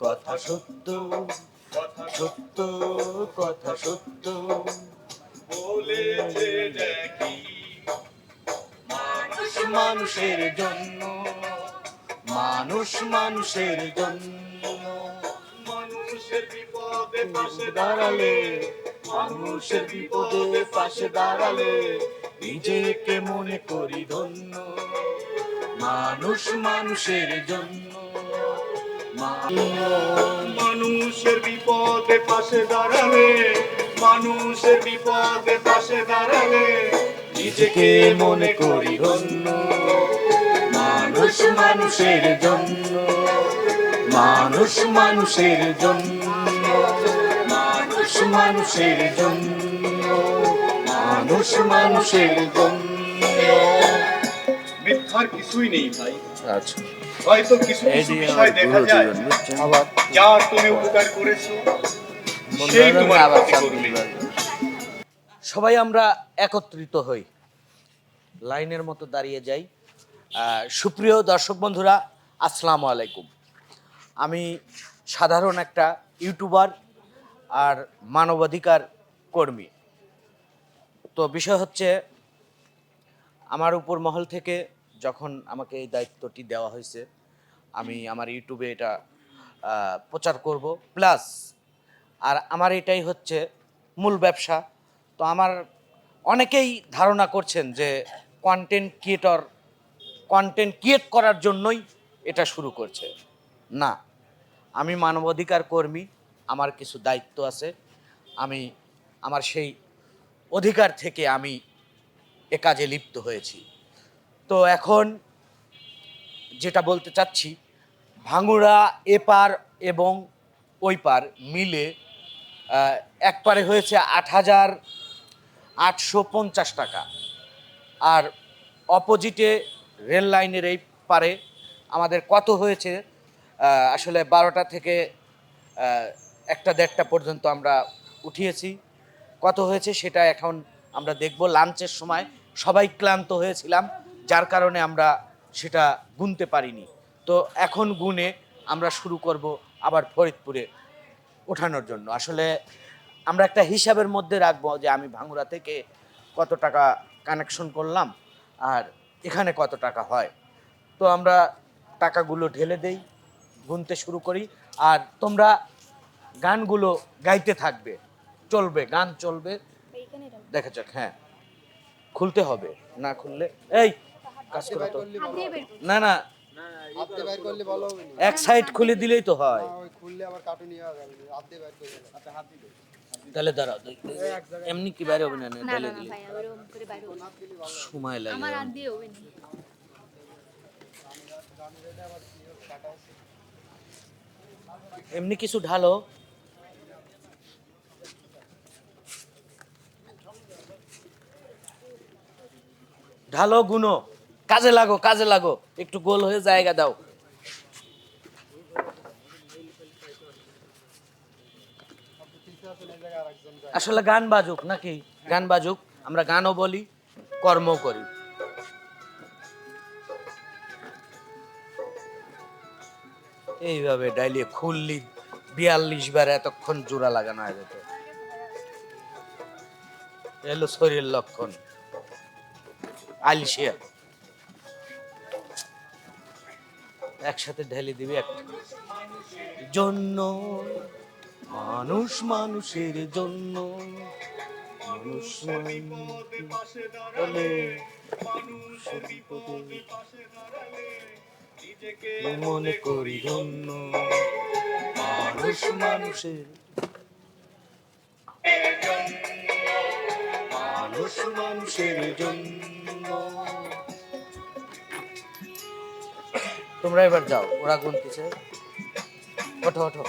কথা সত্য সত্য কথা সত্য। বলেছে দেখি মানুষ মানুষের জন্য মানুষ মানুষের জন্য। মানুষের বিপদে পাশে দাঁড়ালে মানুষের বিপদে পাশে দাঁড়ালে নিজেকে মনে করি ধন্য। মানুষ মানুষের জন্য মানুষের বিপদে পাশে দাঁড়ালে, মানুষের বিপদে পাশে দাঁড়ালে, নিজেকে মনে করি ধন্য। মানুষ মানুষের জন্য, মানুষ মানুষের জন্য, মানুষ মানুষের জন্য, মানুষ মানুষের জন্য। মিথ্যার কিছুই নেই ভাই। আচ্ছা। হয়তো কিছু কিছু বিষয় দেখা যায়। আবার যার তুমি উপকার করেছ সেই তোমার ক্ষতি করবে। সবাই আমরা একত্রিত হই। লাইনের মতো দাঁড়িয়ে যাই। সুপ্রিয় দর্শক বন্ধুরা আসসালামু আলাইকুম। আমি সাধারণ একটা ইউটিউবার আর মানবাধিকার কর্মী। তো বিষয় হচ্ছে আমার উপর মহল থেকে যখন আমাকে এই দায়িত্বটি দেওয়া হয়েছে, আমি আমার ইউটিউবে এটা প্রচার করব। প্লাস, আর আমার এটাই হচ্ছে মূল ব্যবসা। তো আমার অনেকেই ধারণা করছেন যে কন্টেন্ট ক্রিয়েটর কন্টেন্ট ক্রিয়েট করার জন্যই এটা শুরু করছে। না, আমি মানবাধিকার কর্মী, আমার কিছু দায়িত্ব আছে। আমি, আমার সেই অধিকার থেকে আমি এ কাজে লিপ্ত হয়েছি। তো এখন যেটা বলতে চাচ্ছি, ভাঙুড়া এপার এবং ওই পার মিলে এক পারে হয়েছে আট হাজার আটশো পঞ্চাশ টাকা আর অপোজিটে রেল লাইনের এই পারে আমাদের কত হয়েছে আসলে বারোটা থেকে একটা দেড়টা পর্যন্ত আমরা উঠিয়েছি। কত হয়েছে সেটা এখন আমরা দেখব, লাঞ্চের সময় সবাই ক্লান্ত হয়েছিলাম। যার কারণে আমরা সেটা গুনতে পারিনি। তো এখন গুনে আমরা শুরু করব আবার ফরিদপুরে ওঠানোর জন্য। আসলে আমরা একটা হিসাবের মধ্যে রাখব যে আমি ভাঙুরা থেকে কত টাকা কানেকশন করলাম আর এখানে কত টাকা হয়। তো আমরা টাকাগুলো ঢেলে দেই গুনতে শুরু করি আর তোমরা গানগুলো গাইতে থাকবে। চলবে গান চলবে। দেখা যাক হ্যাঁ। খুলতে হবে না খুললে এই! কাজ করো তো। না না। আপনি বাইর করলে ভালো হবে না। এক সাইড খুলে দিলেই তো হয়। ওই খুললে আবার কাটুনি যাবে। আপনি বাইর করলে হাত দিতে তাহলে দাঁড়াও এমনি কি বাইরে হবে না না। সময় লাগে আমার হাত দিয়ে হবে না। এমনি কিছু ঢালো। ঢালো গুনো। কাজে লাগো কাজে লাগো। একটু গোল হয়ে জায়গা দাও। আসলে গান বাজুক নাকি? গান বাজুক, আমরা গানও বলি, কর্মও করি। এইভাবে ডাইলে খুললি, বিয়াল্লিশ বার এতক্ষণ জোড়া লাগানো হয়ে যেত। এলো শরীর লক্ষণ। আলিশিয়া একসাথে ঢেলে দিবি একটা জন্য মানুষ মানুষের জন্য মানুষ মনে করি ধন্য। মানুষ মানুষের মানুষ মানুষের জন্য। তোমরা এবার যাও ওরা গুনতেছে। ওঠো ওঠো।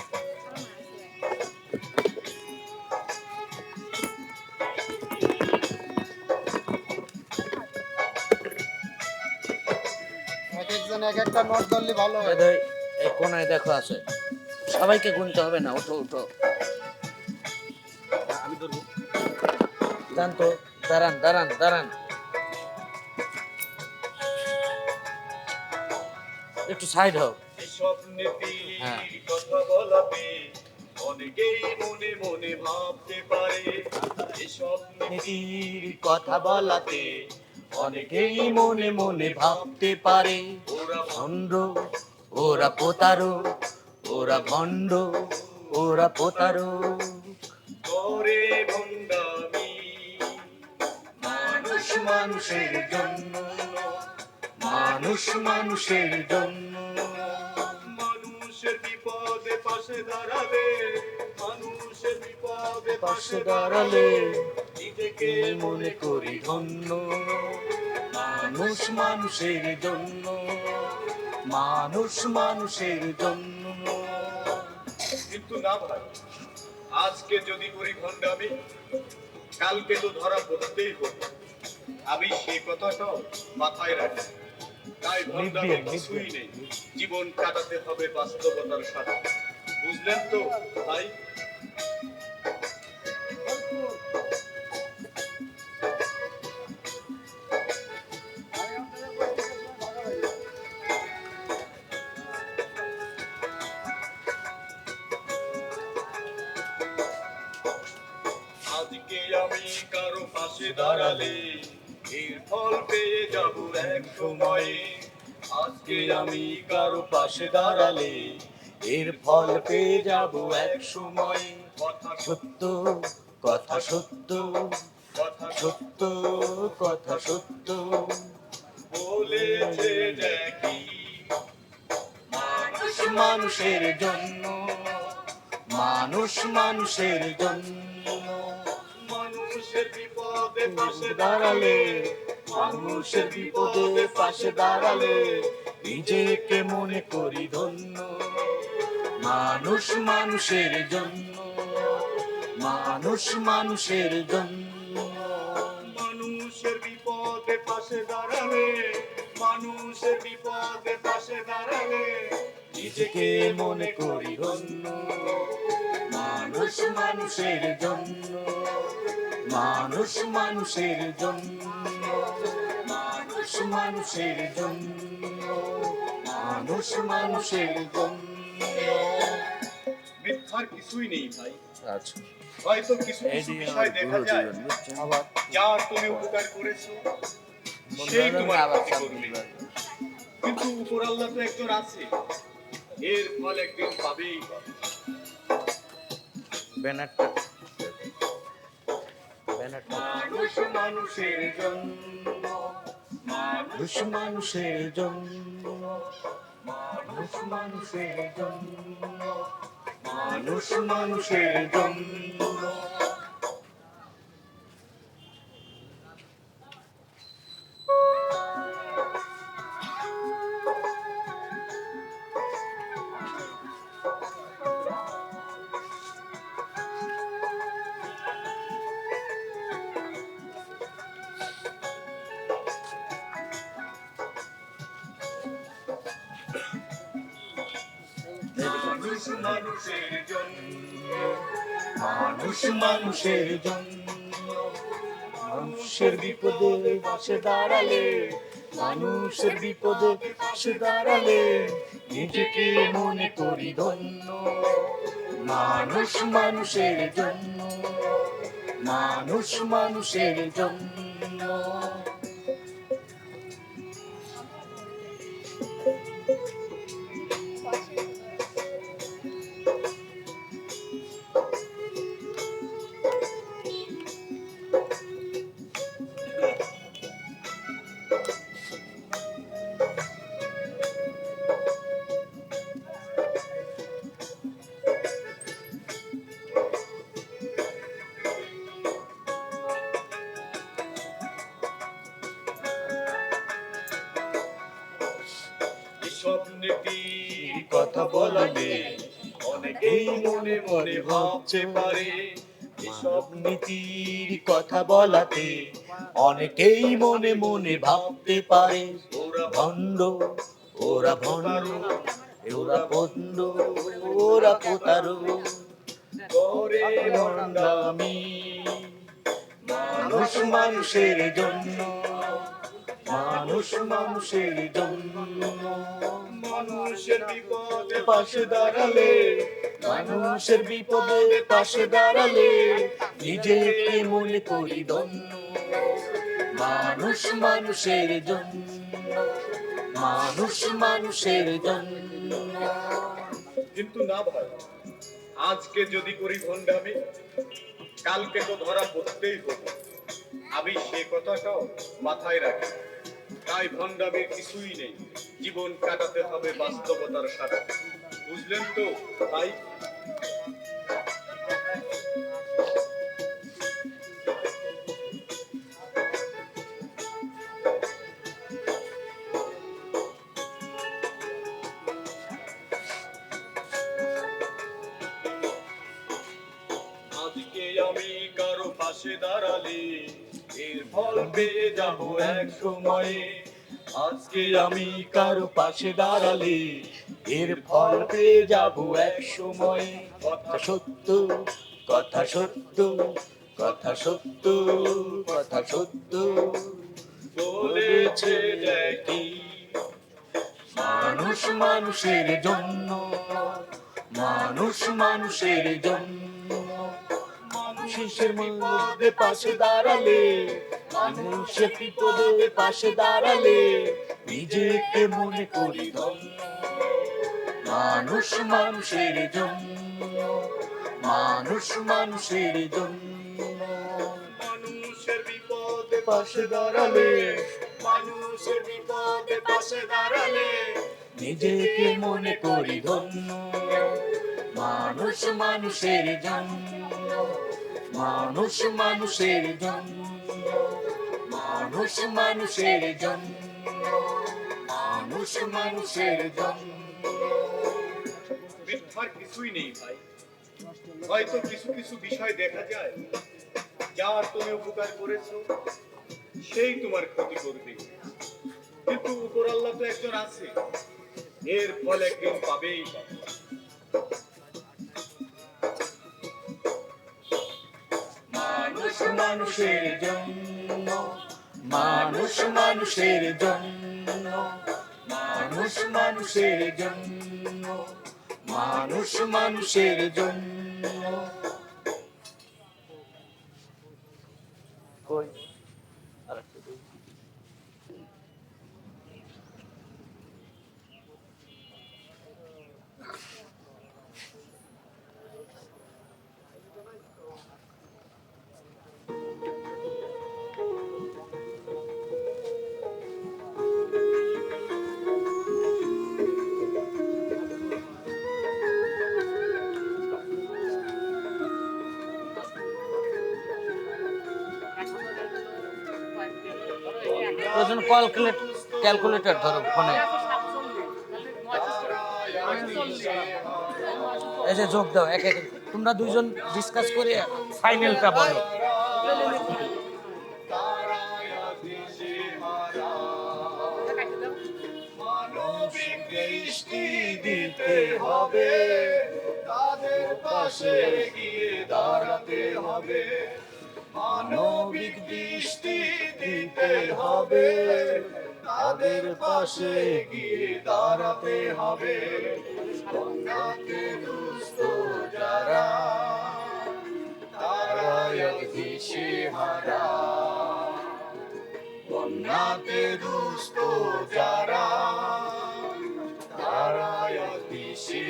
এক একজন একটা নোট ধরলে ভালো হয়। এই কোনায় দেখো আছে। সবাইকে গুনতে হবে না ওঠো ওঠো। আমি ধরবো। দাঁড়ান দাঁড়ান দাঁড়ান। একটু সাইড হও স্বপ্নে হ্যাঁ। তীর অনেকেই মনে মনে ভাবতে পারে এসব নীতির কথা বলাতে অনেকেই মনে মনে ভাবতে পারে ওরা ভণ্ড ওরা পোতারো ওরা ভণ্ড ওরা পোতারো করে ভণ্ডামি মানুষ মানুষের জন্য মানুষ মানুষের জন্য। মানুষের বিপদে পাশে দাঁড়াবে মানুষের বিপদে পাশে দাঁড়ালে নিজেকে মনে করি ধন্য। মানুষ মানুষের জন্য। মানুষ মানুষের জন্য। কিন্তু না ভাই আজকে যদি করি ভণ্ডামি কালকে তো ধরা পড়তেই হবে। আমি সে কথাটাও মাথায় রাখি। তাই ভণ্ডামি নির্ভীক, কিছুই নেই জীবন কাটাতে হবে বাস্তবতার সাথে। বুঝলেন তো ভাই? আজকে আমি কারও পাশে দাঁড়ালে এর ফল পেয়ে যাব এক সময়ে। আজকে আমি কারও পাশে দাঁড়ালে এর ফল পেয়ে যাব এক সময়। কথা সত্য কথা সত্য কথা সত্য কথা সত্য। বলেছে দেখি মানুষ মানুষের জন্য মানুষ মানুষের জন্য। পাশে দাঁড়ালে, মানুষের বিপদে পাশে দাঁড়ালে, নিজেকে মনে করি ধন্য। মানুষ মানুষের জন্য, মানুষ মানুষের জন্য। মানুষের বিপদে পাশে দাঁড়ালে, মানুষের বিপদে পাশে দাঁড়ালে, নিজেকে মনে করি ধন্য। মানুষ মানুষের জন্য মানুষ মানুষের জন্য মানুষ মানুষের জন্য মানুষ মানুষের জন্য। মিথ্যার কিছুই নেই ভাই। আচ্ছা। হয়তো কিছু কিছু বিষয় দেখা যায় আবার যার তুমি উপকার করেছ সেই তোমার ক্ষতি করবে। কিন্তু উপর আল্লাহ তো একজন আছে এর ফল একদিন পাবেই। পাবে। ব্যানারটা ব্যানারটা মানুষ মানুষের জন্য মানুষ মানুষের জন্য মানুষ মানুষের জন্য। মানুষ মানুষের জন্য। মানুষ মানুষের জন্য। মানুষের বিপদে পাশে দাঁড়ালে, মানুষের বিপদে পাশে দাঁড়ালে নিজেকে মনে করি ধন্য। মানুষ মানুষের জন্য। মানুষ মানুষের জন্য। এসব নীতির কথা বলালে অনেকেই মনে মনে ভাবতে পারে এসব নীতির কথা বলাতে অনেকেই মনে মনে ভাবতে পারে, ওরা ভণ্ড ওরা ভণ্ড ওরা ভণ্ড ওরা পোতারো করে ভণ্ডামি, মানুষ মানুষের জন্য, মানুষ মানুষের জন্য। মানুষের বিপদে পাশে দাঁড়ালে, মানুষের বিপদে পাশে দাঁড়ালে, নিজেকে মনে করি ধন্য। মানুষ মানুষের জন্য, মানুষ মানুষের জন্য। কিন্তু না ভাই, আজকে যদি করি ভণ্ডামি, কালকে তো ধরা পড়তেই হবে আমি সে কথাটাও মাথায় রাখি। তাই ভণ্ডামির কিছুই নেই, জীবন কাটাতে হবে বাস্তবতার সাথে। বুঝলেন তো তাই দাঁড়ালে এর ফল পেয়ে যাব এক সময়ে। আজকে আমি কারও পাশে দাঁড়ালে এর ফল পেয়ে যাব এক সময়। কথা সত্য কথা সত্য কথা সত্য কথা সত্য। বলেছে দেখি মানুষ মানুষের জন্য, মানুষ মানুষের জন্য। মানুষের মধ্যে পাশে দাঁড়ালে মানুষের বিপদে পাশে দাঁড়ালে, নিজেকে মনে করি ধন্য। মানুষ মানুষের জন্য, মানুষ মানুষের জন্য। মানুষের বিপদে পাশে দাঁড়ালে, মানুষের বিপদে পাশে দাঁড়ালে, নিজেকে মনে করি ধন্য। মানুষ মানুষের জন্য মানুষ মানুষের জন্য, মানুষ মানুষের জন্য, মানুষ মানুষের জন্য। মিথ্যার কিছুই নেই ভাই। হয়তো কিছু কিছু বিষয় দেখা যায়, যার তুমি উপকার করেছ, সেই তোমার ক্ষতি করবে। কিন্তু উপর আল্লাহ তো একজন আছে, এর ফল একদিন পাবেই পাবে। মানুষের জন্য মানুষ মানুষের জন্য মানুষ মানুষের জন্য মানুষ মানুষের জন্য। ক্যালকুলেট ক্যালকুলেটর ধরো ফোনে এই যে যোগ দাও, এক এক। তোমরা দুইজন ডিসকাস করে ফাইনালটা বলো। দৃষ্টি দিতে হবে, তাদের পাশে গিয়ে দাঁড়াতে হবে। মানবিক দৃষ্টি দিতে হবে। তাদের পাশে গিয়ে দাঁড়াতে হবে। বন্যাতে দুস্থ যারা তারাই দিশে হারা। বন্যাতে দুস্থ যারা তারাই দিশে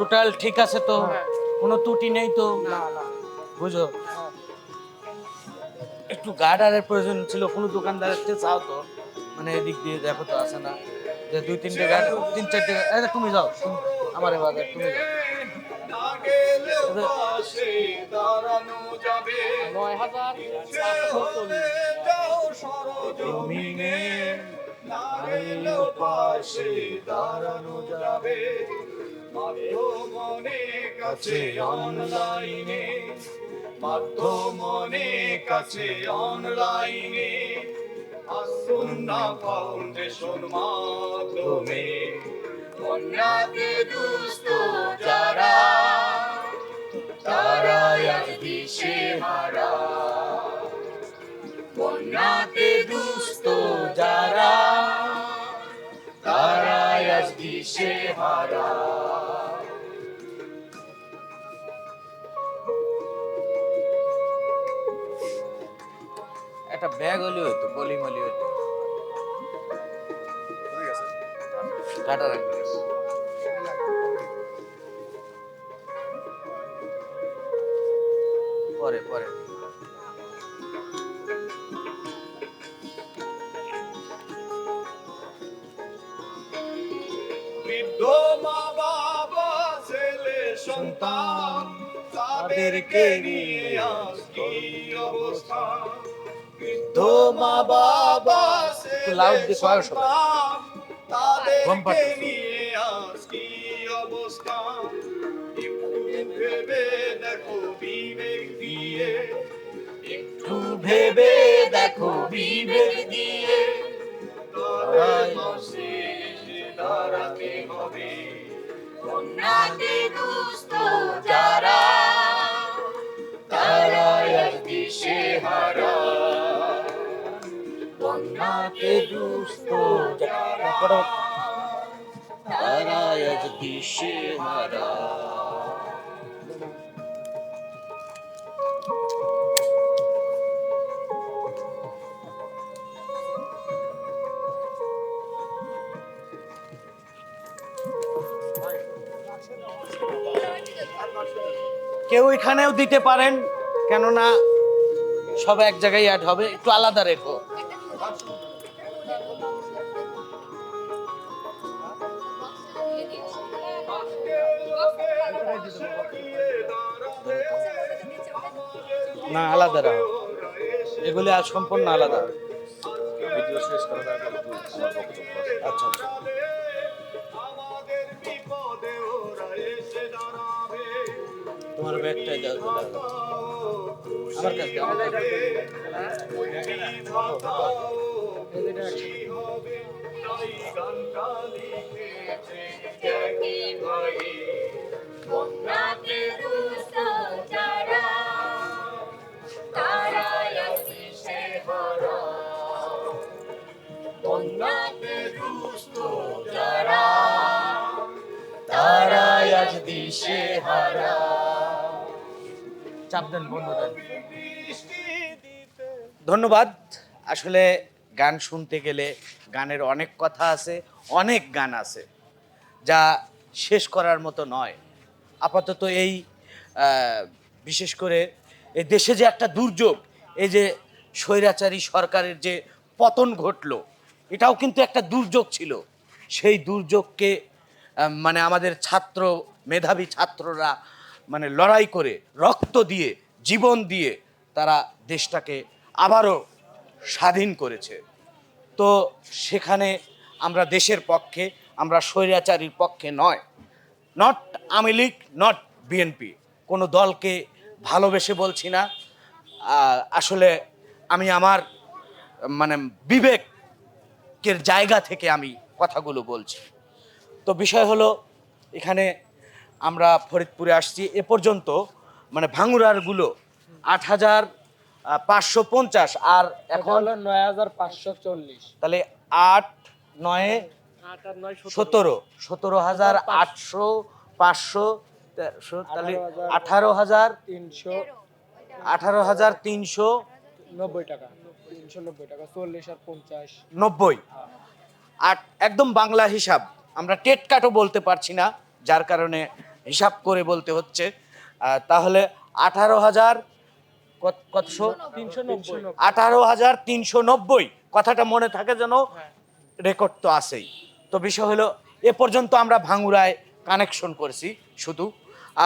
টোটাল ঠিক আছে তো? কোনো ত্রুটি নেই তো? বুঝো? একটু গার্ডারের প্রয়োজন ছিল কোনো দোকানদারের থেকে চাও তো? মানে এদিক দিয়ে দেখো তো আসে না? যে দুই তিনটে গার্ড তিন চারটে আরে তুমি যাও আমার এবার তুমি যাও। পাশে দাঁড়ানো যাবে। নয় হাজার ইচ্ছে হলে যাও সরজমিনে না গেলেও পাশে দাঁড়ানো যাবে মাধ্যমনে কাছে অনলাইনে অনলাইনে আসুন্না ফাউন্ডেশন মাধ্যমে। বন্যাতে দুস্থ যারা, তারাই আজ দিশে হারা। বন্যাতে দুস্থ যারা, তারাই আজ দিশে হারা। একটা ব্যাগ হলে হতো বলি মলি হতো। কাটা রাখবে। পরে পরে। বৃদ্ধ মা বাবা ছেলে সন্তান তাদেরকে নিয়ে নিয়ে আজ কি অবস্থা? বৃদ্ধ মা বাবা loud দিয়ে কয় সবাই। ঘুম একটু ভেবে দেখো বিবেক দিয়ে। দাঁড়াতে হবে? বন্যাতে দুস্থ কেউ এখানেও দিতে পারেন কেননা সব এক জায়গায় অ্যাড হবে। একটু আলাদা রেখো। না আলাদা রাখো এগুলি আর সম্পূর্ণ আলাদা। শেষ। আচ্ছা আচ্ছা। তোমার আমার কাছে চাপ দেন বন্ধ ধন্যবাদ। আসলে গান শুনতে গেলে গানের অনেক কথা আছে অনেক গান আছে যা শেষ করার মতো নয়। আপাতত এই বিশেষ করে এই দেশে যে একটা দুর্যোগ, এই যে স্বৈরাচারী সরকারের যে পতন ঘটলো, এটাও কিন্তু একটা দুর্যোগ ছিল। সেই দুর্যোগকে মানে আমাদের ছাত্র, মেধাবী ছাত্ররা মানে লড়াই করে রক্ত দিয়ে, জীবন দিয়ে তারা দেশটাকে আবারও স্বাধীন করেছে। তো সেখানে আমরা দেশের পক্ষে, আমরা স্বৈরাচারীর পক্ষে নয় not Awami League not BNP কোনো দলকে ভালোবেসে বলছি না। আসলে আমি আমার মানে বিবেকের জায়গা থেকে আমি কথাগুলো বলছি। তো বিষয় হলো এখানে আমরা ফরিদপুরে আসছি। এ পর্যন্ত মানে ভাঙুরারগুলো আট হাজার পাঁচশো পঞ্চাশ আর এখন হলো নয় হাজার পাঁচশো চল্লিশ। তাহলে আট নয় সতেরো। সতেরো হাজার আটশো পাঁচশো তাহলে আঠারো হাজার তিনশো। আঠারো হাজার তিনশো নব্বই টাকা। তিনশো নব্বই টাকা চল্লিশ আর পঞ্চাশ। নব্বই। আর একদম বাংলা হিসাব আমরা টেট কাটও বলতে পারছি না যার কারণে হিসাব করে বলতে হচ্ছে। তাহলে আঠারো হাজার কত- কতশো? তিনশো আঠারো হাজার তিনশো নব্বই। কথাটা মনে থাকে যেন রেকর্ড তো আছেই। তো বিষয় হলো, এ পর্যন্ত আমরা ভাঙুরায় কানেকশন করেছি শুধু।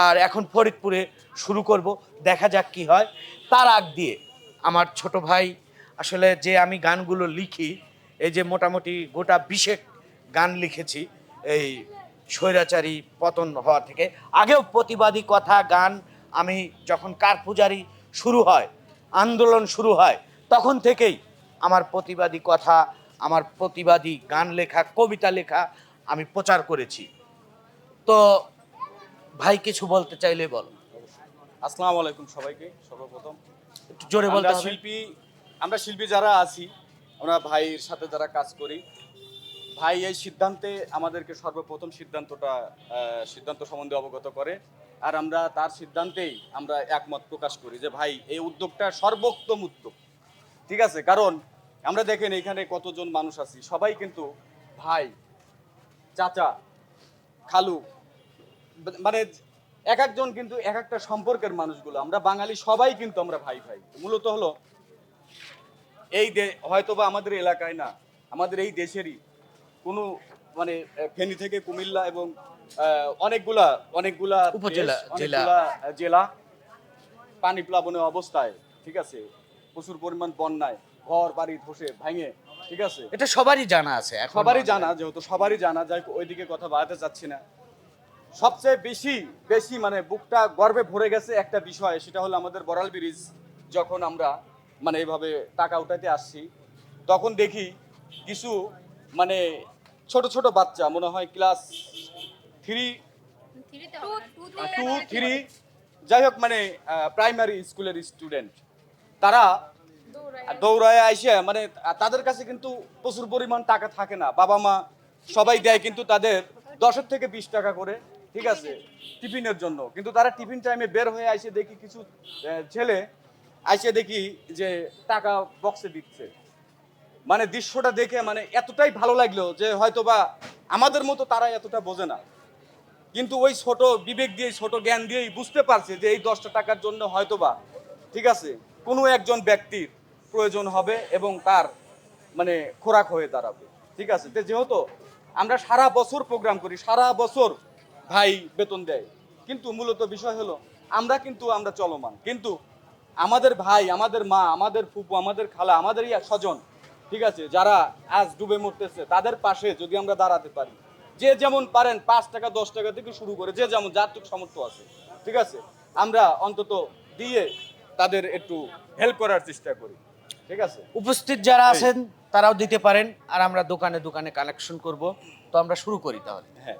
আর এখন ফরিদপুরে শুরু করব, দেখা যাক কি হয়। তার আগ দিয়ে আমার ছোট ভাই, আসলে যে আমি গানগুলো লিখি, এই যে মোটামুটি গোটা বিশেক গান লিখেছি, এই স্বৈরাচারী পতন হওয়া থেকে। আগেও প্রতিবাদী কথা, গান, আমি যখন কারপূজারি শুরু হয়, আন্দোলন শুরু হয়, তখন থেকেই আমার প্রতিবাদী কথা আমার প্রতিবাদী গান লেখা কবিতা লেখা আমি প্রচার করেছি। তো ভাই কিছু বলতে চাইলে বল। আসসালামু আলাইকুম সবাইকে সর্বপ্রথম। একটু জোরে বলতে শিল্পী আমরা শিল্পী যারা আছি আমরা ভাইয়ের সাথে যারা কাজ করি ভাই এই সিদ্ধান্তে আমাদেরকে সর্বপ্রথম সিদ্ধান্তটা সিদ্ধান্ত সম্বন্ধে অবগত করে। আর আমরা তার সিদ্ধান্তেই আমরা একমত প্রকাশ করি যে ভাই এই উদ্যোগটা সর্বোত্তম উদ্যোগ। ঠিক আছে? কারণ আমরা দেখেন এখানে কতজন মানুষ আছি। সবাই কিন্তু ভাই চাচা খালু মানে এক একজন কিন্তু এক একটা সম্পর্কের মানুষগুলো। আমরা বাঙালি সবাই কিন্তু আমরা ভাই ভাই। মূলত হলো এই হয়তোবা আমাদের এলাকায় না আমাদের এই দেশেরই কোনো মানে ফেনী থেকে কুমিল্লা এবং আহ, অনেকগুলা অনেকগুলা উপজেলা, জেলা। জেলা পানি প্লাবনের অবস্থায় ঠিক আছে? প্রচুর পরিমাণ বন্যায়। ঘর বাড়ি ধসে ভেঙে ঠিক আছে? এটা সবারই জানা আছে সবারই জানা যেহেতু সবারই জানা যাই হোক, ওইদিকে কথা বাড়াতে চাচ্ছি না। সবচেয়ে বেশি বেশি মানে বুকটা গর্বে ভরে গেছে একটা বিষয় সেটা হলো আমাদের বড়াল ব্রিজ যখন আমরা মানে এইভাবে টাকা উঠাতে আসছি তখন দেখি কিছু মানে ছোট ছোট বাচ্চা মনে হয় ক্লাস থ্রি টু থ্রি যাই হোক মানে প্রাইমারি স্কুলের স্টুডেন্ট তারা দৌড়ায় আইসে মানে তাদের কাছে কিন্তু প্রচুর পরিমাণ টাকা থাকে না। বাবা মা সবাই দেয় কিন্তু তাদের দশের থেকে বিশ টাকা করে, ঠিক আছে, টিফিনের জন্য। কিন্তু তারা টিফিন টাইমে বের হয়ে আইসে দেখি কিছু ছেলে আইসে দেখি যে টাকা বক্সে দিচ্ছে। মানে দৃশ্যটা দেখে মানে এতটাই ভালো লাগল যে হয়তোবা আমাদের মতো তারা এতটা বোঝে না। কিন্তু ওই ছোট বিবেক দিয়ে ছোট জ্ঞান দিয়েই বুঝতে পারছে যে এই দশটা টাকার জন্য হয়তোবা, ঠিক আছে, কোনো একজন ব্যক্তির প্রয়োজন হবে এবং তার মানে খোরাক হয়ে দাঁড়াবে। ঠিক আছে? যেহেতু আমরা সারা বছর প্রোগ্রাম করি, সারা বছর ভাই বেতন দেয়। কিন্তু মূলত বিষয় হলো, আমরা কিন্তু, আমরা চলমান। কিন্তু আমাদের ভাই, আমাদের মা, আমাদের ফুপু, আমাদের খালা, আমাদেরই স্বজন, ঠিক আছে? যারা আজ ডুবে মরতেছে, তাদের পাশে যদি আমরা দাঁড়াতে পারি, যে যেমন পারেন পাঁচ টাকা, দশ টাকা থেকে শুরু করে, যে যেমন, যার সামর্থ্য আছে, ঠিক আছে? আমরা অন্তত দিয়ে তাদের একটু হেল্প করার চেষ্টা করি। ঠিক আছে? উপস্থিত যারা আছেন তারাও দিতে পারেন আর আমরা দোকানে দোকানে কালেকশন করব। তো আমরা শুরু করি তাহলে। হ্যাঁ।